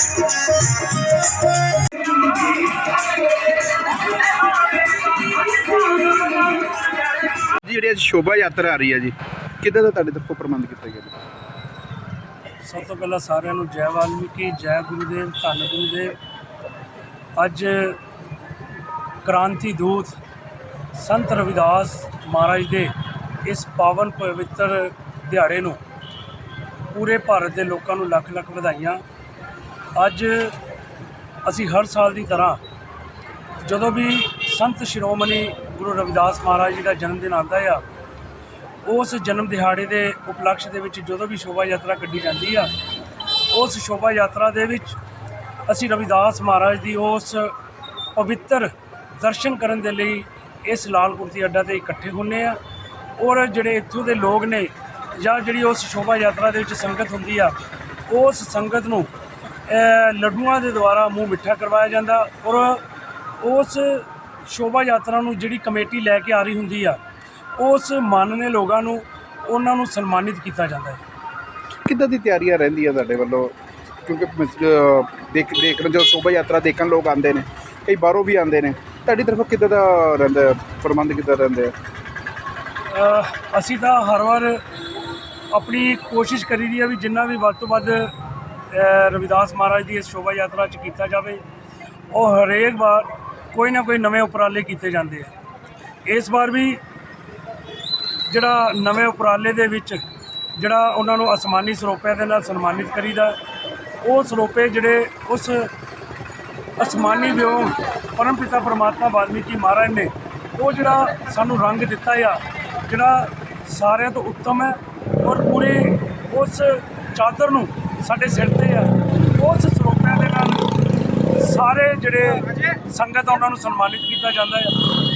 ਜੀ, ਜਿਹੜੀ ਅੱਜ ਸ਼ੋਭਾ ਯਾਤਰਾ ਆ ਰਹੀ ਹੈ ਜੀ, ਕਿੱਦਾਂ ਦਾ ਤੁਹਾਡੇ ਤਰਫੋਂ ਪ੍ਰਬੰਧ ਕੀਤੇ ਗਏ ਨੇ ਸਭ ਤੋਂ ਪਹਿਲਾਂ ਸਾਰਿਆਂ ਨੂੰ ਜੈ ਵਾਲਮੀਕੀ, ਜੈ ਗੁਰੂਦੇਵ, ਧੰਨ ਗੁਰੂਦੇਵ। ਅੱਜ ਕ੍ਰਾਂਤੀ ਦੂਤ ਸੰਤ ਰਵਿਦਾਸ ਮਹਾਰਾਜ ਦੇ ਇਸ ਪਾਵਨ ਪਵਿੱਤਰ ਦਿਹਾੜੇ ਨੂੰ ਪੂਰੇ ਭਾਰਤ ਦੇ ਲੋਕਾਂ ਨੂੰ ਲੱਖ ਲੱਖ ਵਧਾਈਆਂ। ਅੱਜ ਅਸੀਂ ਹਰ ਸਾਲ ਦੀ ਤਰ੍ਹਾਂ ਜਦੋਂ ਵੀ ਸੰਤ ਸ਼੍ਰੋਮਣੀ ਗੁਰੂ ਰਵਿਦਾਸ ਮਹਾਰਾਜ ਜੀ ਦਾ ਜਨਮ ਦਿਨ ਆਉਂਦਾ ਆ, ਉਸ ਜਨਮ ਦਿਹਾੜੇ ਦੇ ਉਪਲਕਸ਼ ਦੇ ਵਿੱਚ ਜਦੋਂ ਵੀ ਸ਼ੋਭਾ ਯਾਤਰਾ ਕੱਢੀ ਜਾਂਦੀ ਆ, ਉਸ ਸ਼ੋਭਾ ਯਾਤਰਾ ਦੇ ਵਿੱਚ ਅਸੀਂ ਰਵਿਦਾਸ ਮਹਾਰਾਜ ਦੀ ਉਸ ਪਵਿੱਤਰ ਦਰਸ਼ਨ ਕਰਨ ਦੇ ਲਈ ਇਸ ਲਾਲ ਕੁਰਤੀ ਅੱਡਾ ਤੇ ਇਕੱਠੇ ਹੁੰਨੇ ਆ ਔਰ ਜਿਹੜੇ ਇੱਥੋਂ ਦੇ ਲੋਕ ਨੇ ਜਾਂ ਜਿਹੜੀ ਉਸ ਸ਼ੋਭਾ ਯਾਤਰਾ ਦੇ ਵਿੱਚ ਸੰਗਤ ਹੁੰਦੀ ਆ, ਉਸ ਸੰਗਤ ਨੂੰ ਲੱਡੂਆਂ ਦੇ ਦੁਆਰਾ ਮੂੰਹ ਮਿੱਠਾ ਕਰਵਾਇਆ ਜਾਂਦਾ ਔਰ ਉਸ ਸ਼ੋਭਾ ਯਾਤਰਾ ਨੂੰ ਜਿਹੜੀ ਕਮੇਟੀ ਲੈ ਕੇ ਆ ਰਹੀ ਹੁੰਦੀ ਆ ਉਸ ਮਾਨਨੇ ਲੋਕਾਂ ਨੂੰ ਉਹਨਾਂ ਨੂੰ ਸਨਮਾਨਿਤ ਕੀਤਾ ਜਾਂਦਾ ਹੈ। ਕਿੱਦਾਂ ਦੀ ਤਿਆਰੀਆਂ ਰਹਿੰਦੀਆਂ ਤੁਹਾਡੇ ਵੱਲੋਂ? ਕਿਉਂਕਿ ਮਿਸ- ਅਹ ਦੇਖ ਦੇਖਣ ਜੋ ਸ਼ੋਭਾ ਯਾਤਰਾ ਦੇਖਣ ਲੋਕ ਆਉਂਦੇ ਨੇ ਕਈ ਬਾਹਰੋਂ ਵੀ ਆਉਂਦੇ ਨੇ ਤੁਹਾਡੀ ਤਰਫੋਂ ਕਿੱਦਾਂ ਦਾ ਰਹਿੰਦਾ ਹੈ? ਪ੍ਰਬੰਧ ਕਿੱਦਾਂ ਰਹਿੰਦੇ ਆ? ਅਸੀਂ ਤਾਂ ਹਰ ਵਾਰ ਆਪਣੀ ਕੋਸ਼ਿਸ਼ ਕਰੀ ਦੀ ਆ ਵੀ ਜਿੰਨਾ ਵੀ ਵੱਧ ਤੋਂ ਵੱਧ ਰਵਿਦਾਸ ਮਹਾਰਾਜ ਦੀ ਇਸ ਸ਼ੋਭਾ ਯਾਤਰਾ 'ਚ ਕੀਤਾ ਜਾਵੇ। ਉਹ ਹਰੇਕ ਵਾਰ ਕੋਈ ਨਾ ਕੋਈ ਨਵੇਂ ਉਪਰਾਲੇ ਕੀਤੇ ਜਾਂਦੇ ਆ। ਇਸ ਵਾਰ ਵੀ ਜਿਹੜਾ ਨਵੇਂ ਉਪਰਾਲੇ ਦੇ ਵਿੱਚ ਜਿਹੜਾ ਉਹਨਾਂ ਨੂੰ ਅਸਮਾਨੀ ਸਰੋਪਿਆਂ ਦੇ ਨਾਲ ਸਨਮਾਨਿਤ ਕਰੀਦਾ, ਉਹ ਸਰੋਪੇ ਜਿਹੜੇ ਉਸ ਅਸਮਾਨੀ ਵਿਓ ਪਰਮ ਪਿਤਾ ਪਰਮਾਤਮਾ ਵਾਲਮੀਕੀ ਮਹਾਰਾਜ ਨੇ, ਉਹ ਜਿਹੜਾ ਸਾਨੂੰ ਰੰਗ ਦਿੱਤਾ ਆ, ਜਿਹੜਾ ਸਾਰਿਆਂ ਤੋਂ ਉੱਤਮ ਹੈ ਔਰ ਪੂਰੇ ਉਸ ਚਾਦਰ ਨੂੰ ਸਾਡੇ ਸਿਰ ਤੇ ਆ। ਉਸ ਸਰੋਪਿਆਂ ਦੇ ਨਾਲ ਸਾਰੇ ਜਿਹੜੇ ਸੰਗਤ ਆ, ਉਹਨਾਂ ਨੂੰ ਸਨਮਾਨਿਤ ਕੀਤਾ ਜਾਂਦਾ ਹੈ